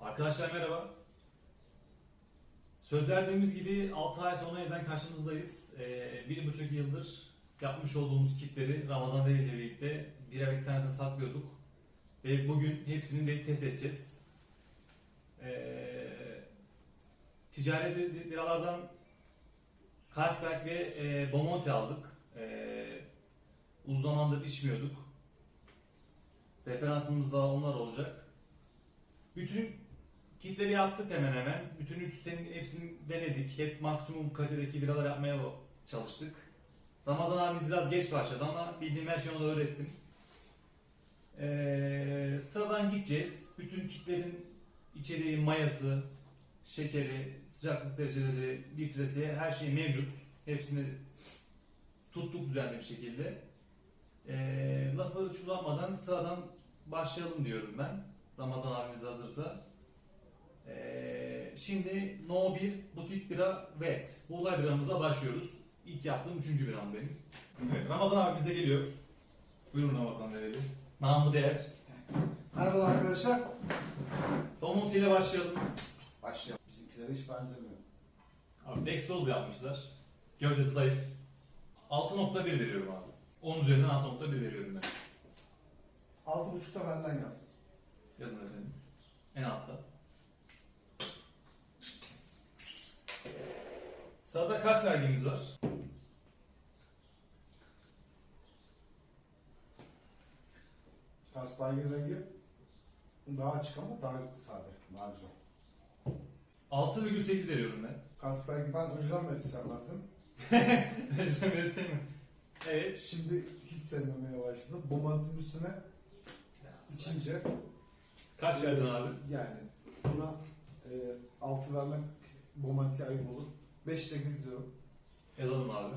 Arkadaşlar merhaba. Söz verdiğimiz gibi 6 ay sonra yeniden karşınızdayız. Ee, bir buçuk yıldır yapmış olduğumuz kitleri Ramazan Devi ile birlikte birer iki tane saklıyorduk. Ve bugün hepsini de test edeceğiz. Ee, ticari bir- biralardan Carlsberg ve e, Bomonti aldık. Ee, uzun zamandır içmiyorduk. Referansımız da onlar olacak. Bütün kitleri yaptık hemen hemen. Bütün üç sitenin hepsini denedik. Hep maksimum kalitedeki biralar yapmaya çalıştık. Ramazan abimiz biraz geç başladı ama bildiğim her şeyi ona öğrettim. Ee, sıradan gideceğiz. Bütün kitlerin içeriği, mayası, şekeri, sıcaklık dereceleri, litresi her şey mevcut. Hepsini tuttuk düzenli bir şekilde. Ee, lafı hiç uzatmadan sıradan başlayalım diyorum ben. Ramazan abimiz hazırsa. Ee, şimdi No 1 Butik Bira Wet. Buğday biramıza başlıyoruz. İlk yaptığım üçüncü biram benim. Evet, Ramazan abimiz de geliyor. Buyurun Ramazan Dereli. Namı değer. Merhabalar arkadaşlar. Domonti ile başlayalım. Başlayalım. Bizimkilere hiç benzemiyor. Abi Dextroz yapmışlar. Gövdesi zayıf. 6.1 veriyorum abi. 10 üzerinden 6.1 veriyorum ben. 6.5'ta benden yaz. Yazın efendim. En altta. Vergimiz var? Kaspaygın rengi daha açık ama daha sade, daha güzel. 6,8 veriyorum ben. Kaspergi ben önceden beri sevmezdim. Önceden versene mi? Evet. Şimdi hiç sevmemeye başladım. Bomantin üstüne içince Kaç verdin abi? yani buna e, 6 vermek Bomanti ayıp olur. 5 8 diyorum. Yazalım abi.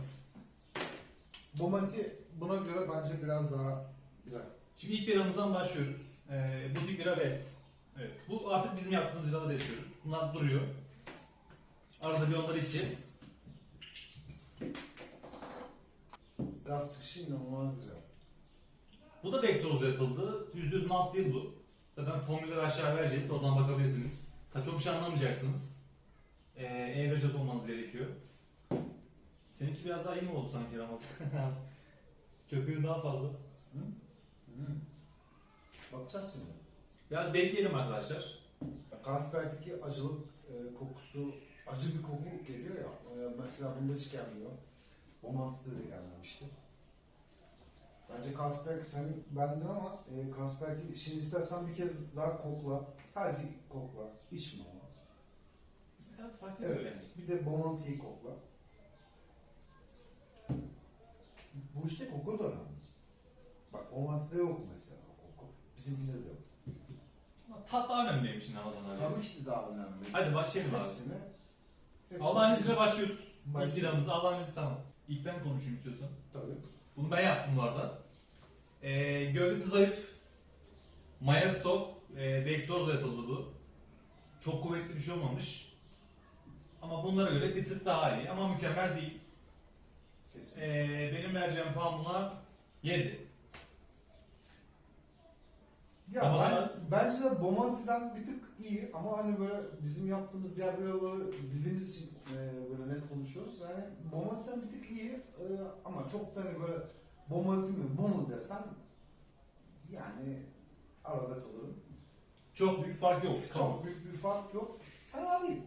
Bomanti buna göre bence biraz daha güzel. Şimdi ilk biramızdan başlıyoruz. Ee, butik bira bet. Evet. Bu artık bizim yaptığımız biraları yaşıyoruz. Bunlar duruyor. Arada bir onları içeceğiz. Gaz çıkışı inanılmaz güzel. Bu da dextrozla yapıldı. %100 malt değil bu. Zaten formülleri aşağı vereceğiz. Oradan bakabilirsiniz. Çok bir şey anlamayacaksınız. Ee, E-Vercet olmanız gerekiyor. Seninki biraz daha iyi mi oldu sanki Ramazan? Köpüğün daha fazla. Bakacağız şimdi. Biraz bekleyelim arkadaşlar. Kasperg'deki acılık e, kokusu, acı bir koku geliyor ya. E, mesela bunda hiç gelmiyor. Bomantı'da da gelmemişti. Bence Kasperg sen bendin ama e, Kasperg'i şimdi istersen bir kez daha kokla. Sadece kokla. İçme ama. Ya, fark ediyor Evet. yani. Bir de Bomantı'yı kokla. Koku da önemli. Bak Bomantı'da yok mesela o koku. Bizimkinde de yok. Tat daha önemliymiş Ramazan abi. Tabii ki de daha önemli. Hadi başlayalım abi. Hepsini. hepsini- Allah'ın izniyle başlıyoruz. İlk Başlayalım. biramızda Allah'ın izniyle tamam. İlk ben konuşayım istiyorsan. Tabii. Bunu ben yaptım bu arada. Ee, gövdesi zayıf. Maya stok. E, Dextroz'la yapıldı bu. Çok kuvvetli bir şey olmamış. Ama bunlara göre bir tık daha iyi ama mükemmel değil. Kesin. Ee, benim vereceğim puan buna 7. Ya Ama ben, sen- bence de Bomonti'den bir tık iyi ama hani böyle bizim yaptığımız diğer biraları bildiğimiz için e, böyle net konuşuyoruz. Yani Bomonti'den bir tık iyi e, ama çok da hani böyle Bomonti mi bu mu desem yani arada kalırım. Çok büyük fark yok. Çok büyük bir fark yok. Fena değil.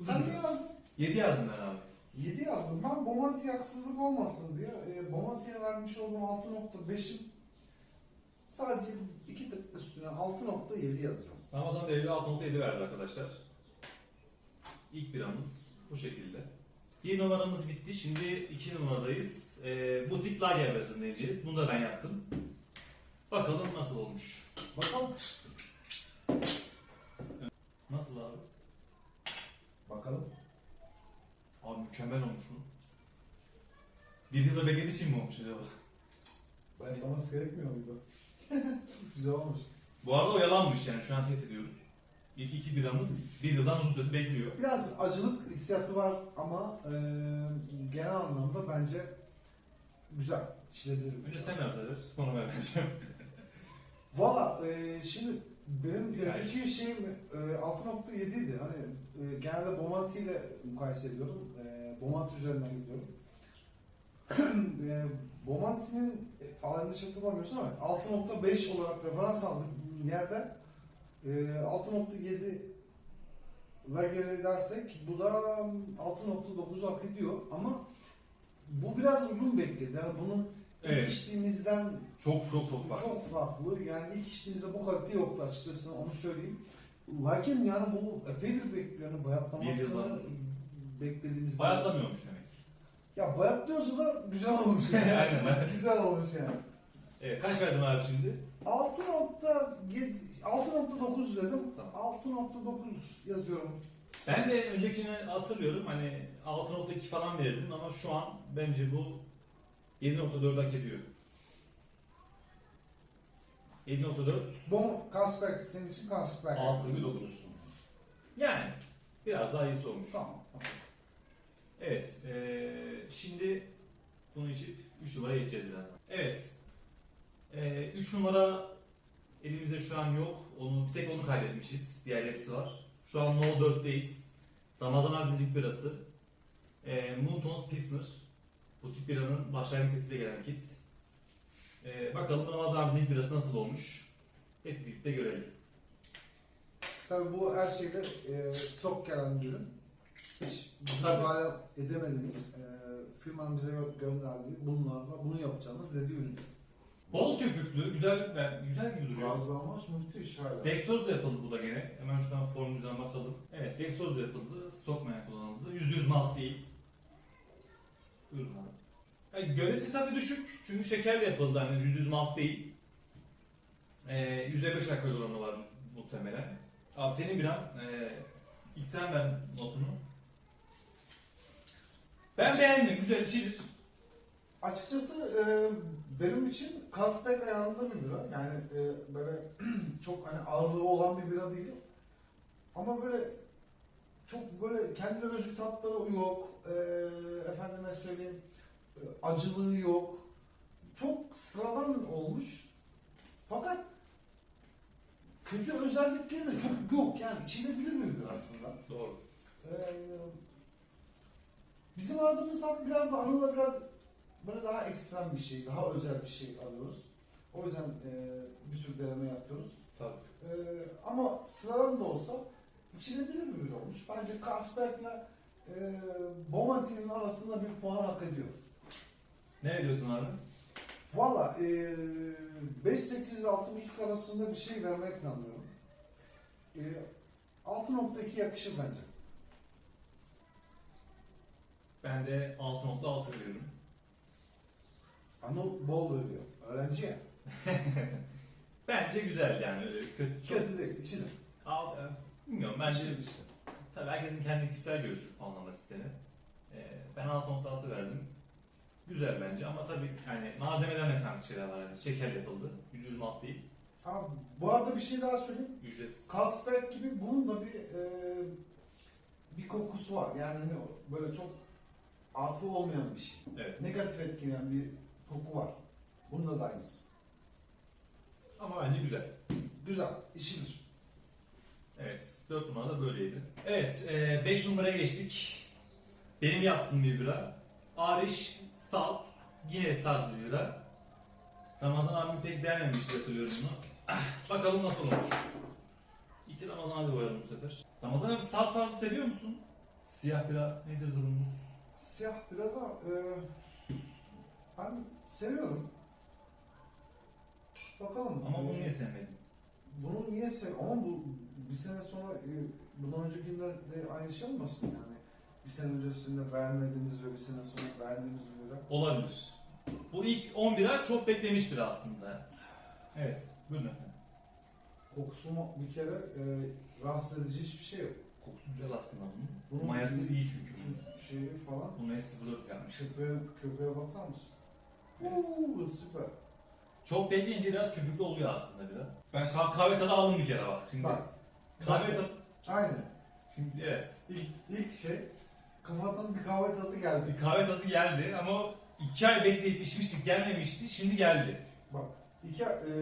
Sen ne yazdın? 7 yazdım ben abi. 7 yazdım. Ben Bomonti'ye haksızlık olmasın diye e, Bomonti'ye vermiş olduğum 6.5'im sadece 2 tık üstüne 6.7 yazacağım. Ramazan devri 6.7 verdi arkadaşlar. İlk biramız bu şekilde. Bir numaramız bitti. Şimdi iki numaradayız. Ee, butik lager versiyonu deneyeceğiz. Bunu da ben yaptım. Bakalım nasıl olmuş. Bakalım. Nasıl abi? Bakalım. Abi mükemmel olmuş bu. Bir yılda beklediği için mi olmuş acaba? Bayatlaması gerekmiyor muydu? Güzel olmuş. Bu arada oyalanmış yani şu an test ediyoruz. İlk iki biramız bir yıldan uzun süre bekliyor. Biraz acılık hissiyatı var ama e, genel anlamda bence güzel. İşlebilir. Önce sen ver Kadir, sonra ben vereceğim. Valla e, şimdi Benim önceki şeyim e, 6.7 idi. Hani e, genelde Bomonti ile mukayese ediyorum. E, Bomonti üzerinden gidiyorum. e, Bomonti'nin e, yanlış hatırlamıyorsun ama 6.5 olarak referans aldık yerde e, 6.7 Lager'i dersek bu da 6.9'u hak ediyor ama bu biraz uzun bekledi. Yani bunun ilk Evet. içtiğimizden Çok çok çok farklı. çok farklı. Yani ilk içtiğimizde bu kalite yoktu açıkçası onu söyleyeyim. Lakin yani bu epeydir bekliyor. Yani bayatlamasını beklediğimiz. Bayatlamıyormuş demek. Ya bayatlıyorsa da güzel olmuş yani. Aynen. güzel olmuş yani. Evet, kaç verdin abi şimdi? 6.7 6.9 dedim. Tamam. 6.9 yazıyorum. Ben de öncekini hatırlıyorum hani 6.2 falan verirdim ama şu an bence bu 7.4 hak ediyor. 7.4 Bu Kasperk senin için Kasperk. 6.9. Yani biraz daha iyisi olmuş. Tamam. Evet, eee, şimdi bunu içip 3 numaraya geçeceğiz birazdan. Evet, 3 numara elimizde şu an yok. Onu tek onu kaybetmişiz. Diğer hepsi var. Şu an No 4'teyiz. Ramazan Abicilik birası. E, Moontones Pilsner. Bu tip biranın başlangıç setiyle gelen kit. E, bakalım Ramazan Abicilik birası nasıl olmuş. Hep birlikte görelim. Tabii bu her şeyde e, stok gelen bir ürün. Hiç Tabii. hala edemediğimiz e, firmanın bize gö- gönderdiği bunlarla bunu yapacağımız dediği ürün. Bol köpüklü, güzel, ben- güzel gibi duruyor. Gazlanmış müthiş hala. Dextrose da yapıldı bu da gene. Hemen şuradan formülden bakalım. Evet Dextrose da yapıldı. Stockman kullanıldı. %100 malt değil. Buyurun abi. Yani gölesi tabii düşük. Çünkü şekerle yapıldı. Hani %100 malt değil. Ee, %5 alkol oranı var muhtemelen. Abi senin bir an e, ilk sen ver notunu. Ben beğendim. Güzel içilir. Açıkçası e, benim için Kasperk ayarında bir bira. Yani e, böyle çok hani ağırlığı olan bir bira değil. Ama böyle çok böyle kendine özgü tatları yok. E, efendime söyleyeyim acılığı yok. Çok sıradan olmuş. Fakat kötü özellikleri de çok yok. Yani içilebilir bira aslında. Doğru. Ee, bizim aradığımız tat biraz da Anıl'la biraz böyle daha ekstrem bir şey, daha özel bir şey arıyoruz. O yüzden e, bir sürü deneme yapıyoruz. Tabii. E, ama sıradan da olsa içilebilir bir ürün olmuş. Bence Kasperk'le e, Bomonti'nin arasında bir puan hak ediyor. Ne diyorsun abi? Valla e, 5-8 ile 6.5 arasında bir şey vermek planlıyorum. E, 6.2 yakışır bence. Ben de 6.6 veriyorum. Anıl bol veriyor. Öğrenci ya. Bence güzel yani öyle kötü. Çok, Kötü değil, içilir. Al, e, bilmiyorum bence İçilir işte. tabii herkesin kendi kişisel görüşü puanlama sistemi. Ee, ben 6.6 verdim. Güzel bence ama tabii yani malzemeden de farklı şeyler var. Yani şeker yapıldı. Yüzül malt değil. Abi, bu arada bir şey daha söyleyeyim. Ücret. Carlsberg gibi bunun da bir e, bir kokusu var. Yani hani böyle çok artı olmayan bir şey. Evet. Negatif etkileyen bir koku var. Bunda da aynısı. Ama bence güzel. Güzel, içilir. Evet. 4 numara da böyleydi. Evet. 5 numaraya geçtik. Benim yaptığım bir bira. Irish Stout. Guinness tarzı bir bira. Ramazan abim pek beğenmemişti hatırlıyorum bunu. Bakalım nasıl olmuş. İki Ramazan abi koyalım bu sefer. Ramazan abi stout tarzı seviyor musun? Siyah bira nedir durumunuz? Siyah bira da e, ben seviyorum. Bakalım. Ama bunu E, niye sevmedin? Bunu niye sev... Ama bu bir sene sonra e, bundan öncekinde de aynı şey olmasın yani. Bir sene öncesinde beğenmediğimiz ve bir sene sonra beğendiğimiz bir bira. Olabilir. Bu ilk 10 bira çok beklemiş bira aslında. Evet. Buyurun efendim. Kokusu mu bir kere e, rahatsız edici hiçbir şey yok. Kokusu güzel aslında bunun. Bunun Mayası iyi çünkü. Şu şeyi falan. Bunu S04 yapmış. Köpeğe, köpeğe bakar mısın? Evet. Uuu süper. Çok bekleyince biraz köpüklü oluyor aslında biraz. Ben kah- kahve tadı aldım bir kere bak. Şimdi Bak. Kahve tadı. Aynen. Şimdi evet. İlk, ilk şey kafadan bir kahve tadı geldi. Bir kahve tadı geldi ama iki ay bekleyip içmiştik gelmemişti. Şimdi geldi. Bak iki, e,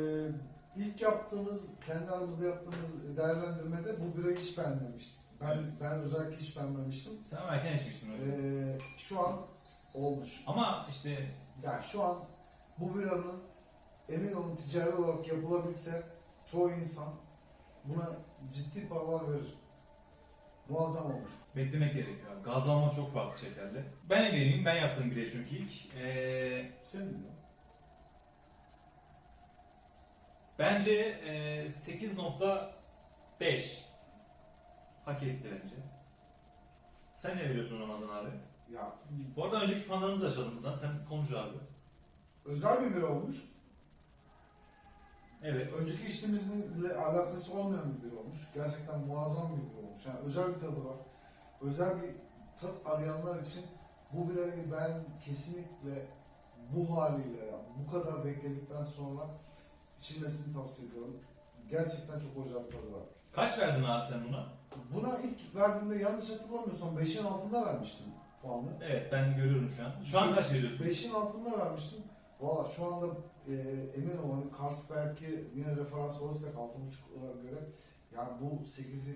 ilk yaptığımız, kendi aramızda yaptığımız değerlendirmede bu birayı hiç beğenmemiştik. Ben ben özellikle hiç beğenmemiştim. Sen ama erken içmiştin öyle. Ee, şu an olmuş. Ama işte Yani şu an bu biranın emin olun ticari olarak yapılabilse çoğu insan buna ciddi paralar verir. Muazzam olmuş. beklemek gerekiyor. abi. Gazlama çok farklı şekerli. Ben ne vereyim? Ben yaptığım bire çünkü ilk. Ee, Sen ne diyorsun? bence ee, 8.5 hak etti bence. Sen ne veriyorsun Ramazan abi? Ya Bu arada önceki fanlarımızı açalım buradan. Sen konuş abi. özel bir bira olmuş. Evet. Önceki içtiğimizle alakası olmayan bir bira olmuş. Gerçekten muazzam bir bira olmuş. Yani özel bir tadı var. Özel bir tat arayanlar için bu birayı ben kesinlikle bu haliyle yani bu kadar bekledikten sonra içilmesini tavsiye ediyorum. Gerçekten çok özel bir tadı var. Kaç verdin abi sen buna? Buna ilk verdiğimde yanlış hatırlamıyorsam 5'in altında vermiştim puanı. Evet ben görüyorum şu an. Şu an kaç veriyorsun? 5'in altında vermiştim. Valla şu anda e, emin olun Carlsberg'i yine referans alırsak 6.5 olarak göre yani bu 8'i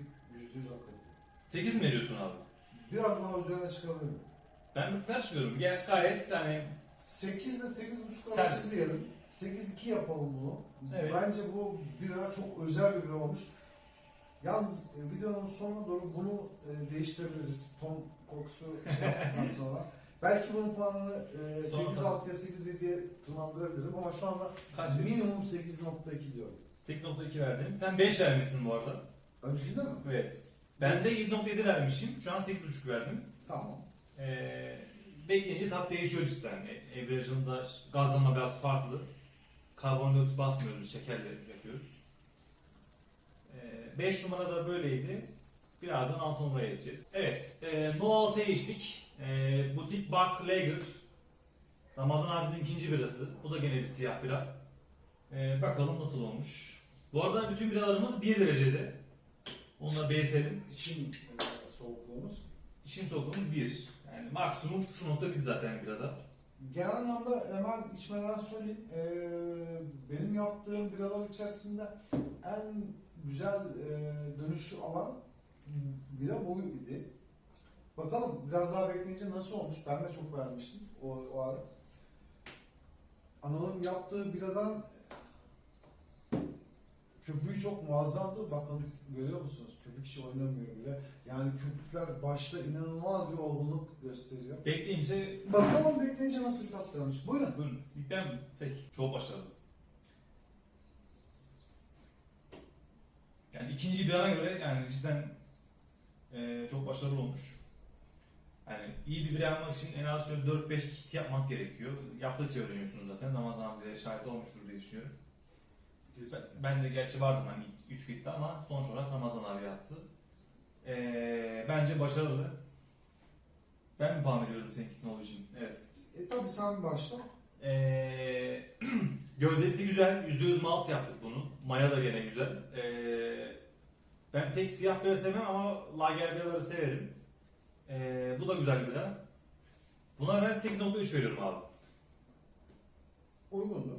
%100 hak ediyor. 8 mi veriyorsun abi? Biraz daha üzerine çıkabilirim. Ben karşılıyorum. Gel gayet yani 8 ile 8.5 Sen- arası diyelim. 8-2 yapalım bunu. Evet. Bence bu bira çok özel bir bira olmuş. Yalnız e, videonun sonuna doğru bunu e, değiştirebiliriz. Ton kokusu şey yaptıktan sonra. Belki bunun puanını e, Sonra 8-6'ya 8-7'ye tırmandırabilirim ama şu anda kaç minimum 8.2 diyorum. 8.2 verdin. Sen 5 vermişsin bu arada. Öncekinde mi? Evet. Ben de 7.7 vermişim. Şu an 8.5 verdim. Tamam. Ee, bekleyince tat değişiyor cidden. E, Averajında gazlama biraz farklı. Karbondioksit basmıyoruz, şekerle yapıyoruz. 5 numara da böyleydi. Birazdan alt numaraya geçeceğiz. Evet, e, No 6'ya geçtik. E, Butik Bak Lager. Ramazan abimizin ikinci birası. Bu da gene bir siyah bira. E, bakalım nasıl olmuş. Bu arada bütün biralarımız 1 derecede. Onu da belirtelim. İçim e, soğukluğumuz. İşin sokulumuz 1. Yani maksimum 0.1 zaten birada. Genel anlamda hemen içmeden söyleyeyim. E, benim yaptığım biralar içerisinde en güzel e, dönüşü alan bira bu idi. Bakalım biraz daha bekleyince nasıl olmuş. Ben de çok beğenmiştim o, o ara. Anıl'ın yaptığı biradan köpüğü çok muazzamdı. Bakın görüyor musunuz? Köpük hiç oynamıyor bile. Yani köpükler başta inanılmaz bir olgunluk gösteriyor. Bekleyince Bakalım bekleyince nasıl bir tat vermiş. Buyurun. buyurun. Ben mi? Peki. Çok başarılı. Yani ikinci birana göre yani cidden eee, çok başarılı olmuş. Yani iyi bir bira yapmak için en az şöyle 4-5 kit yapmak gerekiyor. Yaptıkça öğreniyorsunuz zaten. Ramazan abi de şahit olmuştur diye düşünüyorum. Ben, ben de gerçi vardım hani 3 kitte ama sonuç olarak Ramazan abi yaptı. Eee, bence başarılı. Ben mi puan veriyorum senin kitin olduğu için? Evet. E tabi sen başla. Ee, gövdesi güzel. %100 malt yaptık bunu. Maya da gene güzel. Ee, ben pek siyah bira sevmem ama lager biraları severim. Ee, bu da güzel bir bira. Buna ben 8.3 veriyorum abi. Uygundur.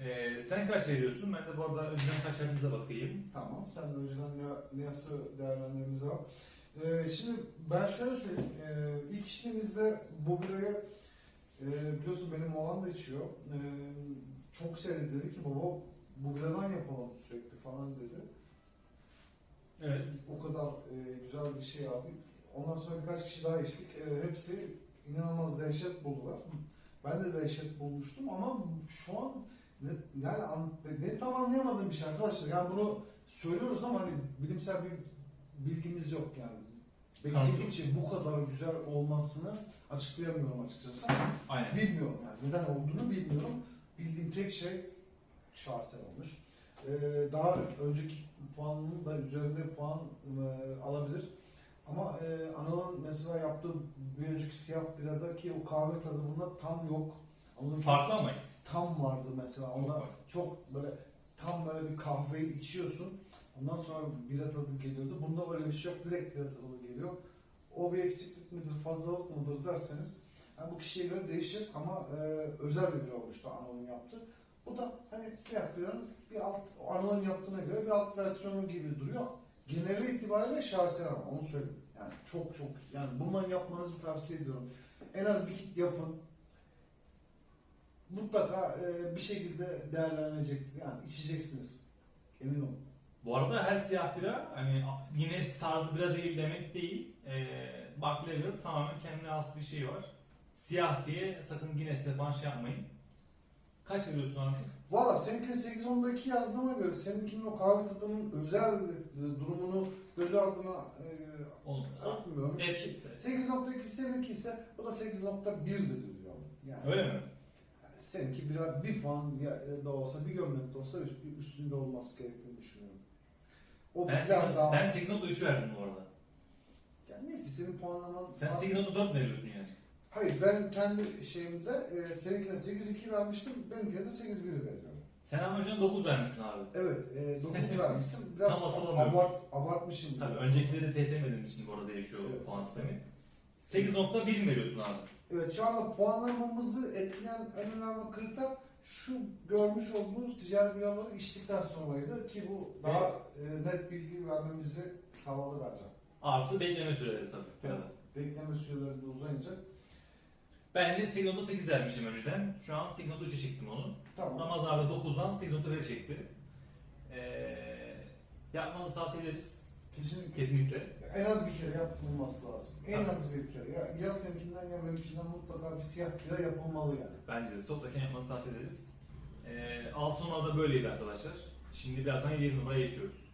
Ee, sen kaç veriyorsun? Ben de bu arada önceden kaç verdiğimize bakayım. Tamam. Sen de önceden ne, nasıl değerlendirmemiz var. Ee, şimdi ben şöyle söyleyeyim. Ee, ilk içtiğimizde bu birayı e, biliyorsun benim oğlan da içiyor. Ee, çok sevdi dedi ki baba bu biradan yapalım sürekli falan dedi. Evet. O kadar e, güzel bir şey aldık. Ondan sonra birkaç kişi daha içtik. E, hepsi inanılmaz dehşet buldular. Ben de dehşet bulmuştum ama şu an ne- yani an, benim tam anlayamadığım bir şey arkadaşlar. Yani bunu söylüyoruz ama hani bilimsel bir bilgimiz yok yani. Bekledikçe bu kadar güzel olmasını açıklayamıyorum açıkçası. Aynen. Bilmiyorum yani neden olduğunu bilmiyorum. Bildiğim tek şey şahsen olmuş. Ee, daha önceki puanının da üzerinde puan e, alabilir. Ama e, Anıl'ın mesela yaptığı bir önceki siyah biradaki o kahve tadı bunda tam yok. Anıl'ın Farklı amayız. tam vardı mesela. Çok Onda farklı. çok böyle tam böyle bir kahveyi içiyorsun. Ondan sonra bira tadı geliyordu. Bunda öyle bir şey yok. Direkt bira tadı geliyor. O bir eksiklik midir, fazlalık mıdır derseniz yani bu kişiye göre değişir ama e, özel bir bira olmuştu Anıl'ın yaptığı. Bu da hani siyah biranın bir alt, Anıl'ın yaptığına göre bir alt versiyonu gibi duruyor. Geneli itibariyle şahsen ama onu söyleyeyim. Yani çok çok yani bundan yapmanızı tavsiye ediyorum. En az bir kit yapın. Mutlaka e, bir şekilde değerlenecek. Yani içeceksiniz. Emin olun. Bu arada her siyah bira hani Guinness tarzı bira değil demek değil. Ee, Bucklever tamamen kendine has bir şey var. Siyah diye sakın Guinness'te falan şey yapmayın. Kaç veriyorsun artık? Valla seninkinin 8-10'daki yazdığıma göre seninkinin o kahve tadının özel e, durumunu göz ardına e, atmıyorum. çıktı. 8.2 seninki ise o da 8.1'dir diyor. Yani Öyle mi? seninki bir, bir puan ya- da olsa bir gömlek de olsa üst- üstünde olması gerektiğini düşünüyorum. O Ben, biraz 8, daha... ben 8.3 verdim bu arada. Yani neyse senin puanlaman... Sen 8.4 veriyorsun yani. Hayır ben kendi şeyimde e, seninkine 8.2 vermiştim. Benimkine de 8.1 veriyorum. Sen ama önceden 9 vermişsin abi. Evet e, 9 vermişsin. Biraz Tam hatırlamıyorum. abart, abartmışım. Tabii öncekileri test etmediğim için bu arada değişiyor Evet. puan sistemi. 8.1 mi veriyorsun abi? Evet şu anda puanlamamızı etkileyen en önemli kriter şu görmüş olduğunuz ticari biraları içtikten sonraydı ki bu daha e, net bilgi vermemizi sağladı bence. Artı bekleme süreleri tabii. Evet. Bekleme süreleri de uzayınca Ben de 8.8 vermişim önceden. Şu an 8.3'e çektim onu. tamam. Ramazan'da 9'dan 8.1'e çekti. Ee, yapmanızı tavsiye ederiz. Kesinlikle. Kesinlikle. En az bir kere yapılması lazım. En Tabii. az bir kere. Ya, ya seninkinden ya benimkinden mutlaka bir siyah bira yapılmalı yani. Bence de stoktayken yapmanızı tavsiye ederiz. Ee, 6 numarada böyleydi arkadaşlar. Şimdi birazdan 7 numaraya geçiyoruz.